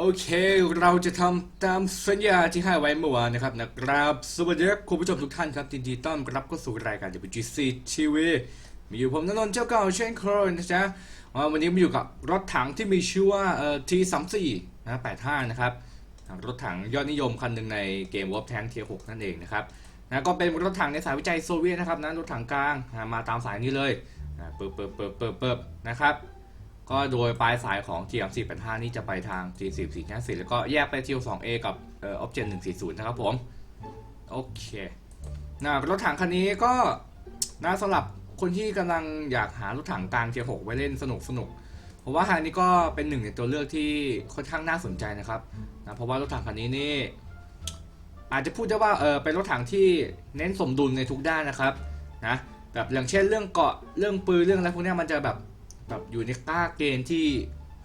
โอเค เราจะทำตามสัญญาที่ให้ไว้เมื่อวานนะครับนะครับ สวัสดีครับคุณผู้ชมทุกท่านครับยินดีต้อนรับเข้าสู่รายการ WGC TV มีอยู่ผมนนท์เจ้าเก่าเช่นเคยนะจ๊ะวันนี้มาอยู่กับรถถังที่มีชื่อว่าเอ่อ T34 นะ85 นะครับ รถถังยอดนิยมคันหนึ่งในเกม Wolf Tank T6 นั่นเองนะครับนะก็เป็นรถถังในสายวิจัยโซเวียตนะครับนะรถถังกลางนะมาตามสายนี้เลยนะเปิบเปิบเปิบเปิบเปิบนะครับ ก็โดยปลายสายของ GM485 นี่จะไปทาง G4454 แล้วก็แยกไป T2A กับเอ่อ Option 140 นะครับผม โอเคนะรถถังคันนี้ก็น่าสำหรับคนที่กำลังอยากหารถถังกลางเทียร์6ไว้เล่นสนุกสนุกเพราะว่าคันนี้ก็เป็นหนึ่งในตัวเลือกที่ค่อนข้างน่าสนใจนะครับนะเพราะว่ารถถังคันนี้นี่อาจจะพูดได้ว่าเออเป็นรถถังที่เน้นสมดุลในทุกด้านนะครับนะแบบอย่างเช่นเรื่องเกาะเรื่องปืนเรื่องอะไรพวกนี้มันจะแบบ แบบอยู่ในค่าเกณฑ์ที่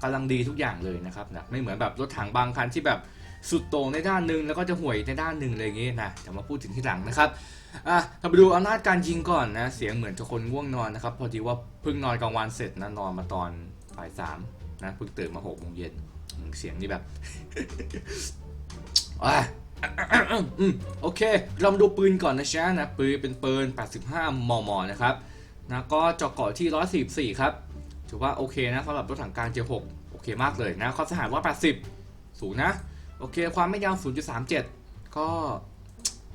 กำลังดีทุกอย่างเลยนะครับนะไม่เหมือนแบบรถถังบางคันที่แบบสุดโต่งในด้านหนึ่งแล้วก็จะห่วยในด้านหนึ่งเลยอย่างงี้ยนะเดี๋ยวมาพูดถึงที่หลังนะครับอะเราไปดูอำนาจการยิงก่อนนะ เสียงเหมือนจะคนง่วงนอนนะครับ พอดีว่าเพิ่งนอนกลางวันเสร็จนะนอนมาตอนบ่ายสามนะเพิ่งตื่นมาหกโมงเย็นเสียงนี่แบบอะอืมโอเค เรามาดูปืนก่อนนะจ๊ะนะปืนเป็นปืน 85 มม นะครับนะก็เจาะเกาะที่ 144 ครับ ถือว่าโอเคนะสำหรับรถถังกลางเจ6โอเคมากเลยนะความสหาร180 สูงนะ โอเค ความไม่ยาว 0.37 ก็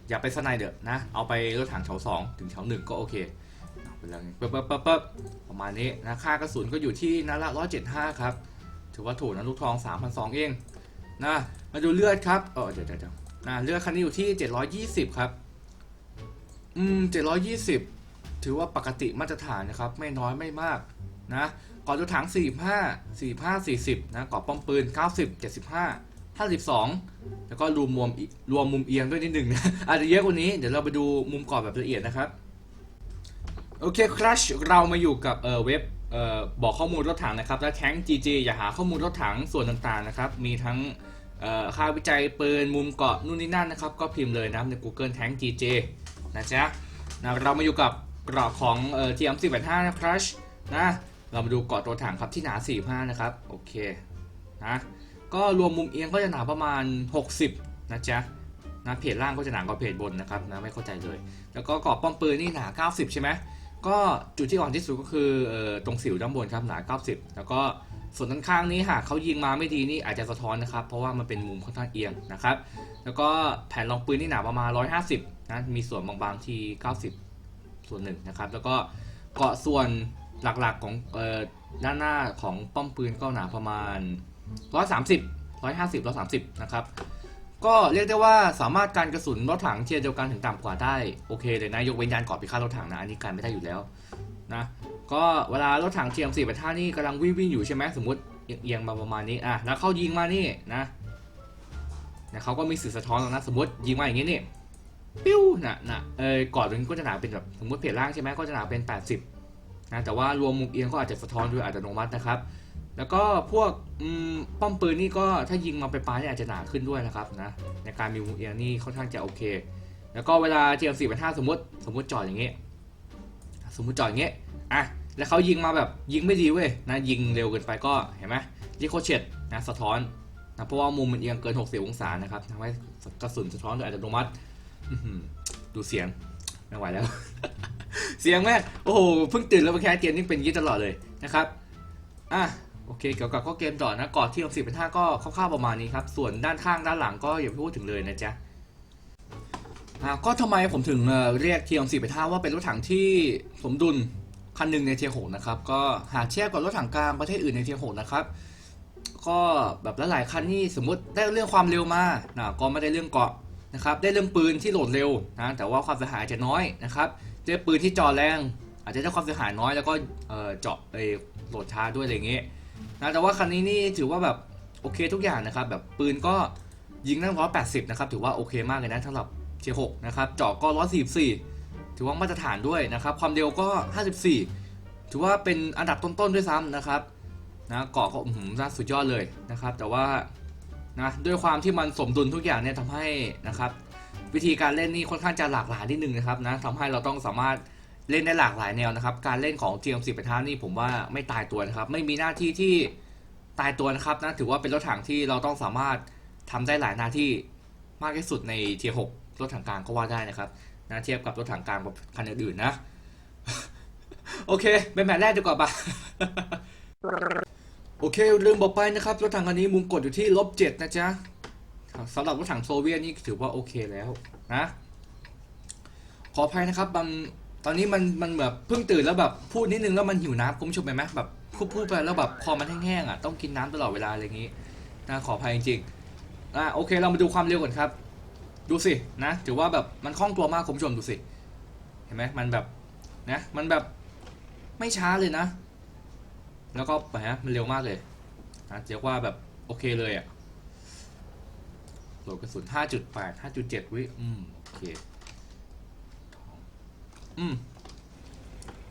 อย่าไปสไนเดอร์นะ เอาไปรถถังแถว2ถึงแถว1ก็โอเคเอาไปเลยปึ๊บปึ๊บปึ๊บปึ๊บประมาณนี้นะ ค่ากระสุนก็อยู่ที่นัดละ175 ครับ ถือว่าถูกนะลูกทอง 3,200 เองนะมาดูเลือดครับเออเดี๋ยวเดี๋ยวเดี๋ยวอ่าเลือกคันนี้อยู่ที่ 720 ครับอืม720 ถือว่าปกติมาตรฐานนะครับ ไม่น้อยไม่มาก นะก่อนรถถัง 45 45 40นะก่อป้อมปืน 90 75 52 แล้วก็รวมมุมรวมมุมเอียงด้วยนิดหนึ่งนะอาจจะเยอะกว่านี้เดี๋ยวเราไปดูมุมกรอบแบบละเอียดนะครับโอเคครัชเรามาอยู่กับเอ่อเว็บเอ่อบอกข้อมูลรถถังนะครับและแท้ง GG อย่าหาข้อมูลรถถังส่วนต่างๆนะครับมีทั้งค่าวิจัยปืนมุมเกาะนู่นนี่นั่นนะครับ ก็พิมพ์เลยนะครับใน Google Tank GJ นะจ๊ะนะเรามาอยู่กับเกราะของเอ่อ TM485 นะครัชนะ เรามาดูเกาะตัวถังครับที่หนา 45 นะครับ โอเคนะก็รวมมุมเอียงก็จะหนาประมาณ 60 นะจ๊ะนะเพจล่างก็จะหนากว่าเพจบนนะครับนะไม่เข้าใจเลย แล้วก็เกาะป้อมปืนนี่หนา 90 ใช่ไหมก็จุดที่อ่อนที่สุดก็คืออตรงสิวด้านบนครับหนา 90 แล้วก็ส่วนด้านข้างนี้หากเขายิงมาไม่ดีนี่อาจจะสะท้อนนะครับ เพราะว่ามันเป็นมุมค่อนข้างเอียงนะครับ แล้วก็แผ่นรองปืนนี่หนาประมาณ 150 นะมีส่วนบางๆที่ 90 ส่วนหนึ่งนะครับ แล้วก็เกาะส่วน หลักๆของเอ่อด้านหน้าของป้อมปืนก็หนาประมาณ 130 150 130 นะครับ ก็เรียกได้ว่าสามารถการกระสุนรถถังเทียร์เดียวกันถึงต่ำกว่าได้ โอเคเลยนะ ยกเว้นยานเกาะพิฆาตรถถังนะ อันนี้การไม่ได้อยู่แล้วนะก็เวลารถถัง TM4 ไปท่านี่กำลังวิ่งวิ่งอยู่ใช่ไหมสมมติเอียงมาประมาณนี้อะแล้วเขายิงมานี่นะนะเขาก็มีสื่อสะท้อนแล้วนะสมมติยิงมาอย่างนี้นี่ปิ้วนะนะเออกอดตรงนี้ก็จะหนาเป็นแบบสมมติเพจล่างใช่ไหมก็จะหนาเป็น 80 นะแต่ว่ารวมมุมเอียงก็อาจจะสะท้อนด้วยอัตโนมัตินะครับ แล้วก็พวกป้อมปืนนี่ก็ถ้ายิงมาไปปลายนี่อาจจะหนาขึ้นด้วยนะครับนะในการมีมุมเอียงนี่ค่อนข้างจะโอเค แล้วก็เวลา TM4 ไปท่าสมมติสมมติจอดอย่างนี้ยสมมติจอดอย่างนี้ยอะแล้วเขายิงมาแบบยิงไม่ดีเว้ยนะยิงเร็วเกินไปก็เห็นไหมรีโคเชตนะสะท้อนนะเพราะว่ามุมมันเอียงเกิน 60 องศานะครับทำให้กระสุนสะท้อนโดยอัตโนมัติดูเสียง ไม่ไหวแล้ว เสียงแม่โอ้โหเพิ่งตื่นแล้วมาแค่เกมนี่เป็นยี้ตลอดเลยนะครับอะโอเคเกี่ยวกับข้อเกมต่อนะกอดที่สิบเป็นท่าก็คร่าวๆประมาณนี้ครับ ส่วนด้านข้างด้านหลังก็อย่าพูดถึงเลยนะจ๊ะอ่าก็ทำไมผมถึงเอ่อเรียก TM4 ไปท่าว่าเป็นรถถังที่สมดุลคันหนึ่งในเทียหกนะครับก็หากเทียบกับรถถังกลางประเทศอื่นในเทียหกนะครับก็แบบหลายๆคันนี่สมมุติได้เรื่องความเร็วมานะก็ไม่ได้เรื่องเกาะ นะครับได้เรื่องปืนที่โหลดเร็วนะแต่ว่าความเสียหายอาจจะน้อยนะครับได้ปืนที่จ่อแรง อาจจะได้ความเสียหายน้อยแล้วก็เออจาะเอ่อโหลดช้าด้วยอะไรเงี้ยนะแต่ว่าคันนี้นี่ถือว่าแบบโอเคทุกอย่างนะครับแบบปืนก็ยิงได้ร้อยแปดสิบนะครับถือว่าโอเคมากเลยนะสำหรับเทียร์6นะครับเจาะก็144ถือว่ามาตรฐานด้วยนะครับความเร็วก็54ถือว่าเป็นอันดับต้นๆด้วยซ้ำนะครับนะเกาะก็อื้อหือน่าสุดยอดเลยนะครับ แต่ว่า นะด้วยความที่มันสมดุลทุกอย่างเนี่ยทำให้นะครับ วิธีการเล่นนี่ค่อนข้างจะหลากหลายนิดนึงนะครับนะทำให้เราต้องสามารถเล่นได้หลากหลายแนวนะครับ การเล่นของ GM10 ไปท่านี่ผมว่าไม่ตายตัวนะครับ ไม่มีหน้าที่ที่ตายตัวนะครับนะถือว่าเป็นรถถังที่เราต้องสามารถทำได้หลายหน้าที่มากที่สุดในเทียร์หกรถถังกลางก็ว่าได้นะครับนะเทียบกับรถถังกลางแบบคันอื่นๆนะ โอเคเป็นแมตช์แรกดีกว่าปะ โอเคลืมบอกไปนะครับรถถังคันนี้มุมกดอยู่ที่ลบเจ็ดนะจ๊ะสำหรับรถถังโซเวียตนี่ถือว่าโอเคแล้วนะขออภัยนะครับมันตอนนี้มันมันแบบเพิ่งตื่นแล้วแบบพูดนิดนึงแล้วมันหิวน้ำคุณผู้ชมไปไหมแบบพูดพูดไปแล้วแบบคอมันแห้งๆอะต้องกินน้ำตลอดเวลาอะไรอย่างนี้นะขออภัยจริงๆอะโอเคเรามาดูความเร็วก่อนครับ ดูสินะถือว่าแบบมันคล่องตัวมากคุณผู้ชมดูสิเห็นไหมมันแบบนะมันแบบไม่ช้าเลยนะ แล้วก็แหมมันเร็วมากเลยนะเรียกว่าแบบโอเคเลยอะโหลดกระสุน 5.8 5.7 วิอืมโอเคอืม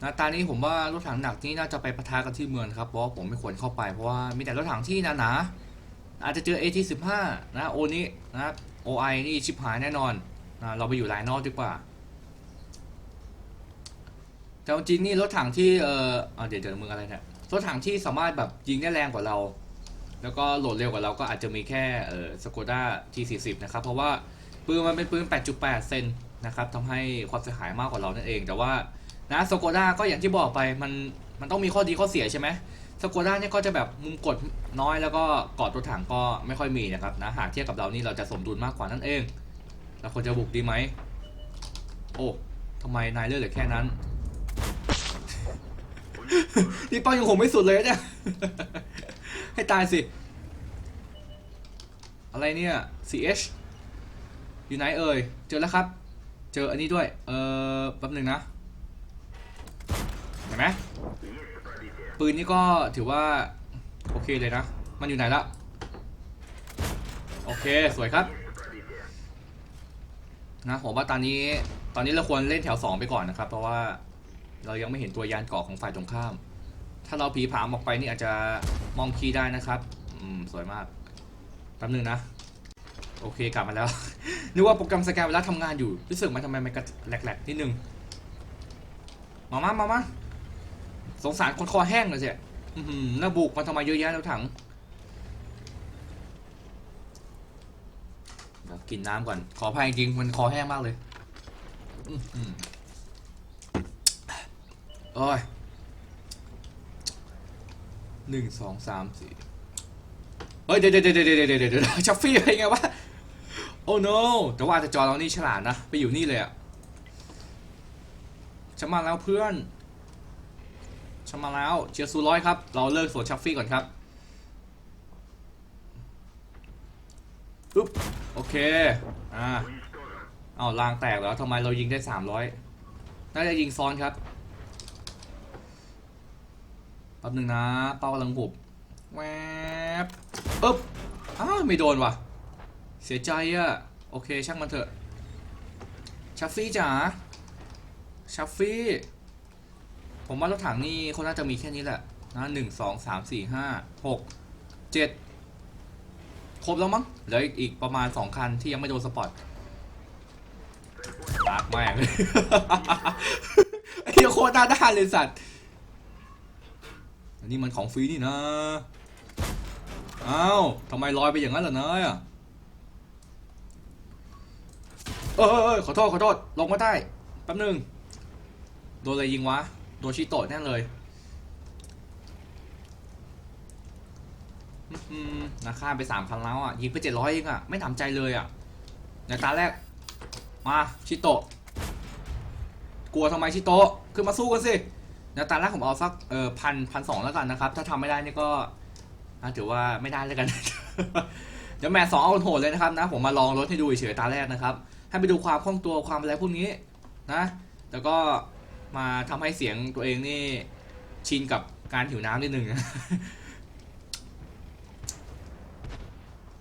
นะตอนนี้ผมว่ารถถังหนักนี่น่าจะไปปะทะกันที่เมืองครับเพราะผมไม่ควรเข้าไปเพราะว่ามีแต่รถถังที่หนาๆอาจจะเจอ AT15 นะโอนี้นะ OI นี่ชิบหายแน่นอนนะเราไปอยู่ไลน์นอกดีกว่าแต่จริงนี่รถถังที่เออเอเดี๋ยวเดี๋ยวมึงอะไรเนี่ย รถถังที่สามารถแบบยิงได้แรงกว่าเรา แล้วก็โหลดเร็วกว่าเราก็อาจจะมีแค่เออสโกด้า T40 นะครับ เพราะว่าปืนมันเป็นปืน 8.8 เซนนะครับทำให้ความเสียหายมากกว่าเรานั่นเอง แต่ว่านะสโกด้าก็อย่างที่บอกไปมันมันต้องมีข้อดีข้อเสียใช่ไหมสโกด้าเนี่ยก็จะแบบมุมกดน้อยแล้วก็กอดรถถังก็ไม่ค่อยมีนะครับนะหากเทียบกับเรานี่เราจะสมดุลมากกว่านั่นเองเราควรจะบุกดีไหมโอ้ทำไมนายเลือกเหลือแค่นั้น นี่เป้ายังคงไม่สุดเลยเนี่ยให้ตายสิ อะไรเนี่ย CH อยู่ไหนเอ่ย เจอแล้วครับ เจออันนี้ด้วย เออแป๊บหนึ่งนะ เห็นไหมปืนนี่ก็ถือว่า โอเคเลยนะ มันอยู่ไหนละ โอเค สวยครับ นะผมว่าตอนนี้ ตอนนี้เราควรเล่นแถว 2 ไปก่อนนะครับ เพราะว่า เรายังไม่เห็นตัวยานเกาะของฝ่ายตรงข้าม ถ้าเราผีผามออกไปนี่อาจจะมองคีย์ได้นะครับอืมสวยมากแป๊บนึงนะ โอเคกลับมาแล้ว นึกว่าโปรแกรมสแกนเวลาทำงานอยู่รู้สึกมันทำไมมันกระแหลกๆนิดนึงมามามามาสงสารคนคอแห้งเลยเจ้อือหือน่าบุกมาทำไมเยอะแยะแล้วถังกินน้ำก่อน ขออภัยจริงมันคอแห้งมากเลยอื้อหือ โอ้ยหนึ่งสองสามสี่เฮ้ยเดี๋ยวเดี๋ยวเดี๋ยวเดี๋ยวเดี๋ยวเดี๋ยวเดี๋ยวชัฟฟี่อะไรไงวะโอ้ no แต่ว่าแต่จอเรานี่ฉลาดนะ ไปอยู่นี่เลยอะฉันมาแล้วเพื่อนฉันมาแล้วเชียร์ซูร้อยครับ เราเลิกสวนชัฟฟี่ก่อนครับปึ๊บโอเค อ่า เอารางแตกแล้วทำไมเรายิงได้สามร้อยน่าจะยิงซ้อนครับ ป๊บหนึ่งนะเป้ากำลังหุบแวบอึ๊บอ้าวไม่โดนว่ะ เสียใจอะโอเคช่างมันเถอะชัฟฟี่จ๋าชัฟฟี่ ผมว่ารถถังนี่เขาน่าจะมีแค่นี้แหละนะหนึ่งสองสามสี่ห้าหกเจ็ดครบแล้วมั้งเหลืออีกประมาณสองคันที่ยังไม่โดนสปอตปากแม่งไอ้โคตรหน้าด้านเลยสัตว์ นนี้มันของฟรีนี่นะอ้าวทำไมลอยไปอย่างนั้นล่ะเนายอะเออเออขอโทษขอโทษลงมาได้แป๊บนึงโดนอะไรยิงวะโดนชิโตะแน่เลยนาค่าไปสามพันแล้วอะยิงไปเจ็ดร้อยเองอะไม่ทำใจเลยอะในตาแรกมาชิโตะกลัวทำไมชิโตะขึ้นมาสู้กันสิ ในตาแรกผมเอาสักเออพันพันสองแล้วกันนะครับ ถ้าทำไม่ได้นี่ก็ถือว่าไม่ได้แล้วกัน เดี๋ยวแมตช์สองเอาโหดเลยนะครับนะ ผมมาลองรถให้ดูเฉยๆตาแรกนะครับ ให้ไปดูความคล่องตัวความอะไรพวกนี้นะ แล้วก็มาทำให้เสียงตัวเองนี่ชินกับการหิวน้ำนิดนึง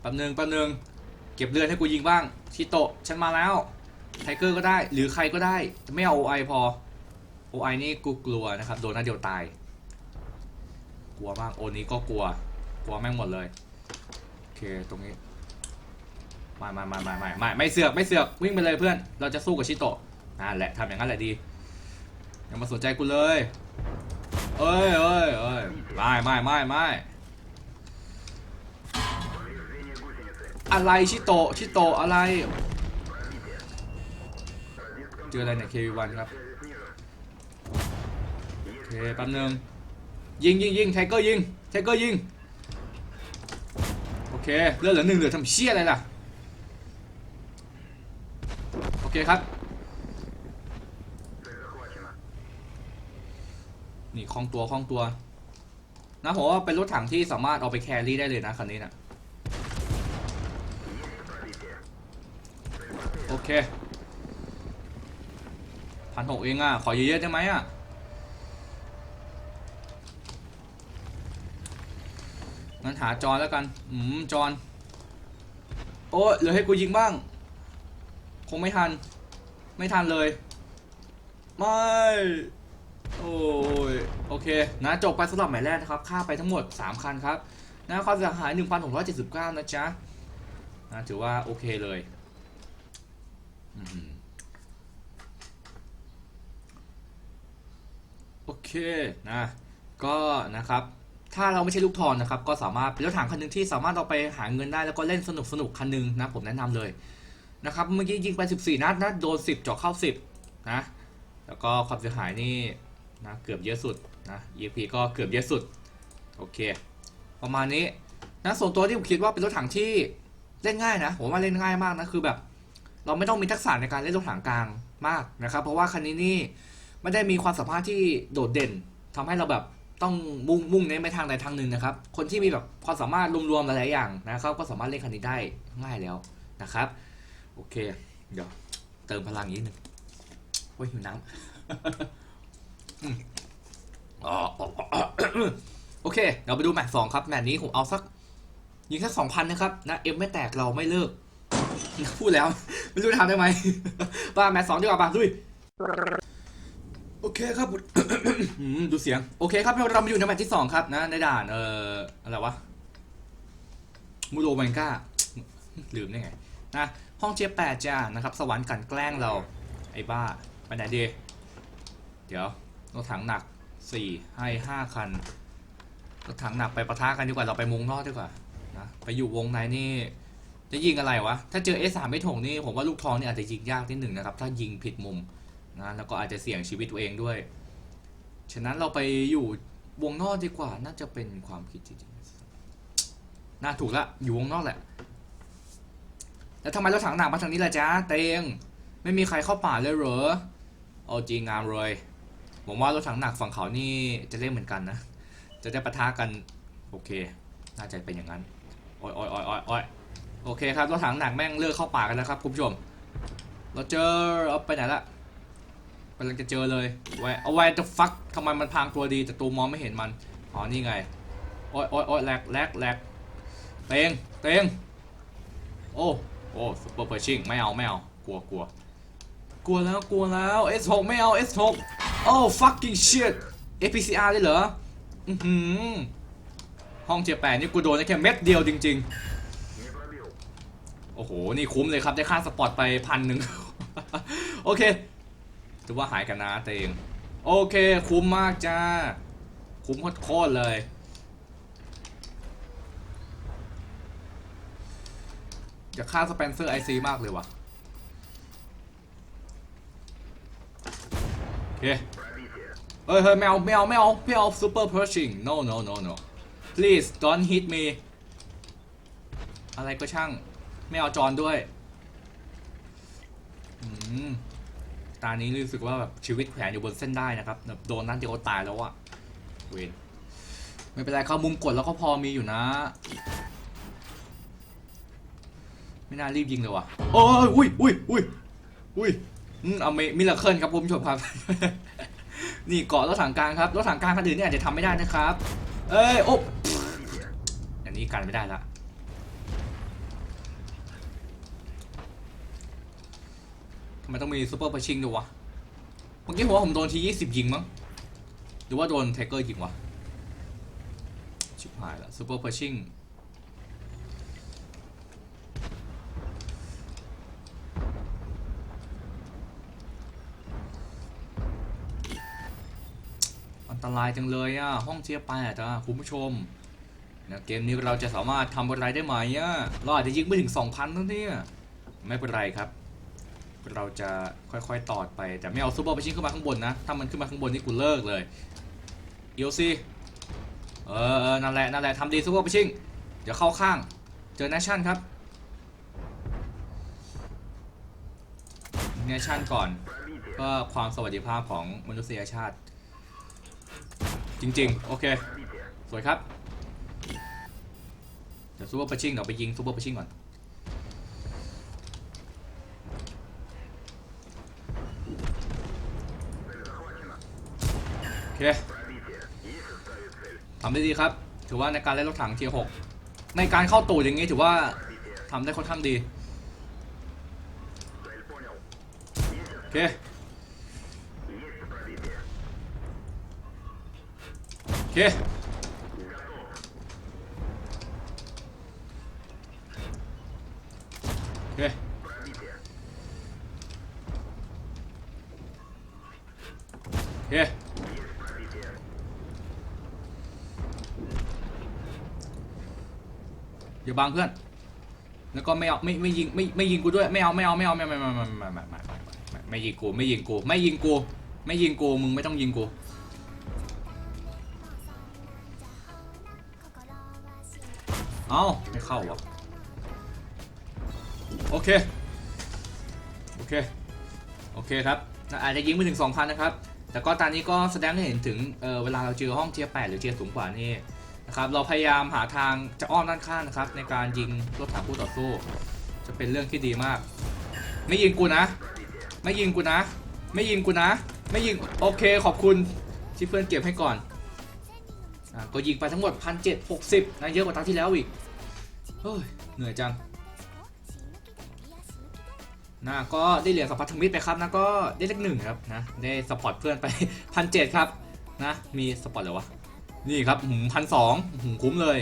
แป๊บนึงแป๊บนึงเก็บเลือดให้กูยิงบ้างชิโตะฉันมาแล้วไทเกอร์ก็ได้ หรือใครก็ได้ ไม่เอาโอไอพอ โอไอนี่กูกลัวนะครับโดนนัดเดียวตาย กลัวมากโอนี้ก็กลัว กลัวแม่งหมดเลย โอเคตรงนี้ไม่ไม่ไม่ไม่ไม่ไม่ไม่เสือกไม่เสือกวิ่งไปเลยเพื่อน เราจะสู้กับชิโตะนั่นแหละทำอย่างนั้นแหละดีอย่ามาสนใจกูเลยเอ้ยเอ้ยเอ้ยไม่ไม่ไม่ไม่อะไรชิโตะชิโตะอะไร เจออะไรเนี่ย KV1 ครับ เคแป๊บนึงยิงยิงยิงไทเกอร์ยิงไทเกอร์ยิงโอเคเลือดเหลือหนึ่งเหลือทำเชี่ยอะไรล่ะโอเคครับนี่คล่องตัวคล่องตัวนะผมว่าเป็นรถถังที่สามารถเอาไปแครี่ได้เลยนะคันนี้นะโอเคพันหกเองอะขอเยอะๆได้ไหมอะ งั้นหาจอนแล้วกัน อืมจอนโอ้เหลือให้กูยิงบ้าง คงไม่ทัน ไม่ทันเลย ไม่ โอ้ย โอเค นะ จบไปสำหรับหมายแรกนะครับค่าไปทั้งหมด 3 คันครับ นะความเสียหาย 1,679 นะจ๊ะ นะถือว่าโอเคเลยโอเค นะ ก็นะครับ ถ้าเราไม่ใช่ลูกทอนนะครับก็สามารถเป็นรถถังคันหนึ่งที่สามารถเอาไปหาเงินได้แล้วก็เล่นสนุกสนุกคันหนึ่งนะผมแนะนำเลยนะครับเมื่อกี้ยิงไป 14 นัดนะโดน 10เจาะเข้า 10นะแล้วก็ความเสียหายนี่นะเกือบเยอะสุดนะ E.P ก็เกือบเยอะสุดโอเค ประมาณนี้นะส่วนตัวที่ผมคิดว่าเป็นรถถังที่เล่นง่ายนะผมว่าเล่นง่ายมากนะคือแบบ เราไม่ต้องมีทักษะในการเล่นรถถังกลางมากนะครับ เพราะว่าคันนี้นี่ไม่ได้มีความสามารถที่โดดเด่นทำให้เราแบบ ต้องมุ่งมุ่งเน้นไปทางใดทางหนึ่งนะครับ คนที่มีแบบความสามารถรวมๆหลายๆอย่างนะครับ ก็สามารถเล่นคันนี้ได้ง่ายแล้วนะครับ โอเค เดี๋ยวเติมพลังอีกนิดนึงโอ้ยหิวน้ำอ๋อโอเคเดี๋ยวไปดูแมตช์สองครับ แมตช์นี้ผมเอาสักยิงสักสองพันนะครับ นะเอ็มไม่แตกเราไม่เลิก พูดแล้ว ไม่รู้จะทำได้ไหมป่าแมตช์สองดีกว่าป่ะดุย โอเคครับ อืมดูเสียง โอเคครับเรามาอยู่ในแมตช์ที่สองครับนะ ในด่าน เอ่ออะไรวะมูโรแวนก้าลืมได้ไงนะห้องเจแปดจ้านะครับ สวรรค์กันแกล้งเรา ไอ้บ้าไปไหนดีเดี๋ยวรถถังหนัก4ให้5คันรถถังหนักไปประทะกันดีกว่าเราไปมุงนอกดีกว่านะไปอยู่วงในนี่ จะยิงอะไรวะ ถ้าเจอ S3 ไม่ถงนี่ผมว่าลูกทองนี่อาจจะยิงยากนิดหนึ่งนะครับ ถ้ายิงผิดมุมนะแล้วก็อาจจะเสี่ยงชีวิตตัวเองด้วย ฉะนั้นเราไปอยู่วงนอกดีกว่า น่าจะเป็นความคิดที่ดีน่าถูกละ อยู่วงนอกแหละ แล้วทำไมเรถถังหนักมาทางนี้ล่ะจ๊ะ เตง ไม่มีใครเข้าป่าเลยเหรอเอาจริงงามเลยผมว่ารถถังหนักฝั่งเขานี่จะเล่นเหมือนกันนะ จะได้ปะทะกัน โอเค น่าจะเป็นอย่างนั้นโอ้ยโอ้ยโอ้ยโอ้ยโอ้ยโอเคครับรถถังหนักแม่งเลิกเข้าป่ากันแล้วครับคุณผู้ชม เราเจอเอาไปไหนละ กำลังจะเจอเลยไว้เอาไว้ the fuck ทำไมมันพรางตัวดีแต่ตัวมองไม่เห็นมัน อ๋อ นี่ไง โอ้ยโอ้ยโอ้ยแลกแลกแลกเตงเตงโอ้โอ้ซุปเปอร์เพอร์ชิ่งไม่เอาไม่เอากลัวกลัวกลัวแล้วกลัวแล้ว S6 ไม่เอา S6 โอ้ fucking shit APCR ได้เหรออือหือห้องเจแปนนี่กูโดนแค่เม็ดเดียวจริง ๆ โอ้โห นี่คุ้มเลยครับ ได้ค่าสปอร์ตไปพันหนึ่ง โอเค ถือว่าหายกันนะเตงโอเค คุ้มมากจ้า คุ้มโคตรเลย จะฆ่าสเปนเซอร์ไอซีมากเลยว่ะ โอเค เฮ้ยเฮ้ยไม่เอาไม่เอาไม่เอาไม่เอา super pushing no no no no please don't hit me อะไรก็ช่าง ไม่เอาจอนด้วย อืมานี้รู้สึกว่าแบบชีวิตแขวนอยู่บนเส้นได้นะครับแบบโดนนัดเดียวตายแล้วอะเวนไม่เป็นไรเข้ามุมกดแล้วก็พอมีอยู่นะ ไม่น่ารีบยิงเลยว่ะโอ้ยอุ้ยอุ้ยอุ้ยอุ้ยอืมเอาเมมิลเคิลครับผู้ชมครับนี่เกาะรถถังกลางครับรถถังกลางคันอื่นเนี่ยอาจจะทำไม่ได้นะครับ เอ้ยโอ้อันนี้กันไม่ได้ละ ทำไมต้องมีซูเปอร์พชิงด้วยวะเมื่อกี้ผมว่าผมโดนทียี่สิบยิงมั้งหรือว่าโดนไทเกอร์ยิงวะชิบหายละซูเปอร์พชิงอันตรายจังเลยอะ ห้องเจี๊ยบแปอะจ้าคุณผู้ชมนะเกมนี้เราจะสามารถทำอะไรได้ไหมอะเราอาจจะยิงไม่ถึง 2,000นั่นเนี่ย ไม่เป็นไรครับ เราจะค่อยๆตอดไป แต่ไม่เอาซูเปอร์ไปชิงขึ้นมาข้างบนนะ ถ้ามันขึ้นมาข้างบนนี่กูเลิกเลยเอลซีเออเออนั่นแหละนั่นแหละทำดีซูเปอร์ไปชิงเดี๋ยวเข้าข้าง เจอเนชั่นครับเนชั่นก่อนเพื่อความสวัสดิภาพของมนุษยชาติ จริง ๆ โอเค สวยครับ เดี๋ยวซูเปอร์ปชิงเดี๋ยวไปยิงซูเปอร์ปชิงก่อน เคทำได้ดีครับ ถือว่าในการเล่นรถถังเทียร์หกในการเข้าตูดอย่างนี้ถือว่าทำได้ค่อนข้างดีโอเคโอเคโอเคโอเค อย่า บังเพื่อน แล้วก็ไม่เอาไม่ไม่ยิงไม่ไม่ยิงกูด้วยไม่เอาไม่เอาไม่เอาไม่ไม่ไม่ไม่ไม่ไม่ไม่ไม่ไม่ไม่ยิงกูไม่ยิงกูไม่ยิงกูไม่ยิงกูมึงไม่ต้องยิงกูเอาไม่เข้าวะโอเคโอเคโอเคครับอาจจะยิงไปถึง2,000นะครับแต่ก็ตอนนี้ก็แสดงให้เห็นถึงเเวลาเราเจอห้องเทียร์8หรือเทียร์สูงกว่านี่ นะครับเราพยายามหาทางจะอ้อมด้านข้างนะครับ ในการยิงรถถังคู่ต่อสู้ จะเป็นเรื่องที่ดีมาก ไม่ยิงกูนะ ไม่ยิงกูนะ ไม่ยิงกูนะ ไม่ยิงโอเคขอบคุณที่เพื่อนเก็บให้ก่อนอก็ยิงไปทั้งหมด 1,760นะเยอะกว่าครั้งที่แล้วอีกเฮ้ยเหนื่อยจังนะก็ได้เหรียญสัมพันธมิตรไปครับนะก็ได้เลขหนึ่งครับนะได้สปอร์ตเพื่อนไป1,700ครับนะมีสปอร์ตเลยวะ นี่ครับหืมพันสองหืมคุ้มเลย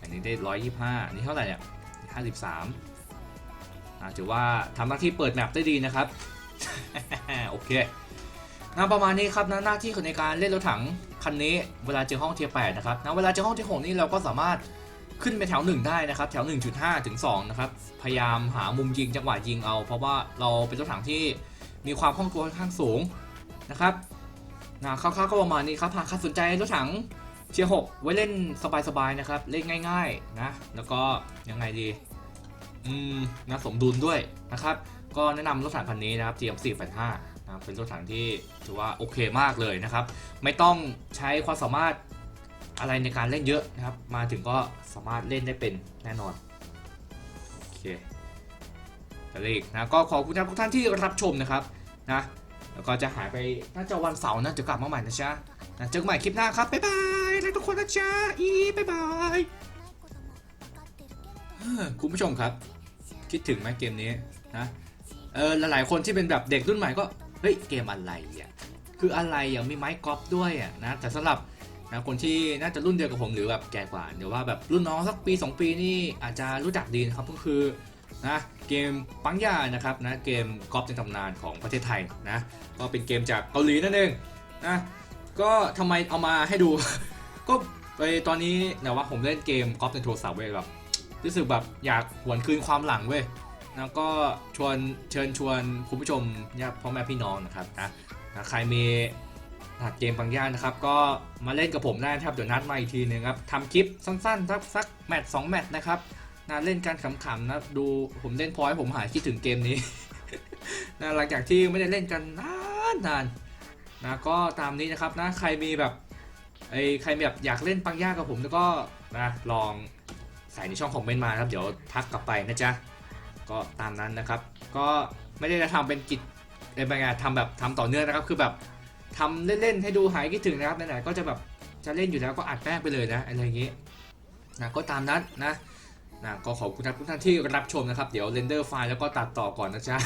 อันนี้ได้ร้อยยี่ห้านี่เท่าไหร่เนี่ยห้าสิบสามถือว่าทำหน้าที่เปิดแมปได้ดีนะครับ โอเคนะประมาณนี้ครับนะหน้าที่ของในการเล่นรถถังคันนี้เวลาเจอห้องเทียร์8นะครับนะเวลาเจอห้องเทียร์6นี่เราก็สามารถขึ้นไปแถว 1 ได้นะครับ แถว 1.5 ถึง 2 นะครับ พยายามหามุมยิงจังหวะยิงเอา เพราะว่าเราเป็นรถถังที่มีความคล่องตัวค่อนข้างสูงนะครับ นะคร่าวๆก็ประมาณนี้ครับหากใครสนใจรถถังเทียร์6ไว้เล่นสบายๆนะครับ เล่นง่าย ๆนะ แล้วก็ยังไงดี อืมนะสมดุลด้วยนะครับ ก็แนะนำรถถังคันนี้นะครับ GM 485นะเป็นรถถังที่ถือว่าโอเคมากเลยนะครับ ไม่ต้องใช้ความสามารถอะไรในการเล่นเยอะนะครับ มาถึงก็สามารถเล่นได้เป็นแน่นอน โอเคแต่เลขนะก็ขอบคุณทุกท่านที่รับชมนะครับนะ แล้วก็จะหายไปน่าจะวันเสาร์นะจะกลับมาใหม่นะจ๊ะนะเจอกันใหม่คลิปหน้าครับบ๊ายบายทุกคนนะจ๊ะอีบ๊ายบายคุณผู้ชมครับ คิดถึงไหมเกมนี้นะเออหลายๆคนที่เป็นแบบเด็กรุ่นใหม่ก็เฮ้ยเกมอะไรอะคืออะไรอย่างมีไม้กอล์ฟด้วยอะนะแต่สำหรับนะคนที่น่าจะรุ่นเดียวกับผมหรือแบบแก่กว่าหรือว่าแบบรุ่นน้องสักปี 2 ปีนี่อาจจะรู้จักดีนะครับก็คือ นะเกมปังย่านะครับนะเกมกอล์ฟในตำนานของประเทศไทยนะก็เป็นเกมจากเกาหลีนั่นเองนะก็ทำไมเอามาให้ดู ก็ไปตอนนี้นี่ว่าผมเล่นเกมกอล์ฟในโทรศัพท์เว้ยแบบรู้สึกแบบอยากหวนคืนความหลังเว้ยแล้วก็ชวนเชิญชวนคุณผู้ชมญาติพ่อแม่พี่น้องนะครับนะนะใครมีรหัสเกมบางย่างนะครับ ก็มาเล่นกับผมได้นะครับเดี๋ยวนัดมาอีกทีนึงครับทำคลิปสั้นๆสักสักแมตช์สองแมตช์นะครับ นะเล่นกันขำๆนะดูผมเล่นพอให้ผมหายคิดถึงเกมนี้นะหลังจากที่ไม่ได้เล่นกันนานนานๆนะก็ตามนี้นะครับนะใครมีแบบไอ้ใครแบบอยากเล่นปังย่ากับผมแล้วก็นะลองใส่ในช่องคอมเมนต์มาครับ เดี๋ยวทักกลับไปนะจ๊ะก็ตามนั้นนะครับ ก็ไม่ได้จะทำเป็นกิจเป็นไงทำแบบทำต่อเนื่องนะครับ คือแบบทำเล่นๆให้ดูหายคิดถึงนะครับไหนๆก็จะแบบจะเล่นอยู่แล้วก็อัดแป้งไปเลยนะอะไรอย่างงี้นะก็ตามนั้นนะ นะก็ขอบคุณทุกท่านที่รับชมนะครับ เดี๋ยวเรนเดอร์ไฟล์แล้วก็ตัดต่อก่อนนะจ๊ะ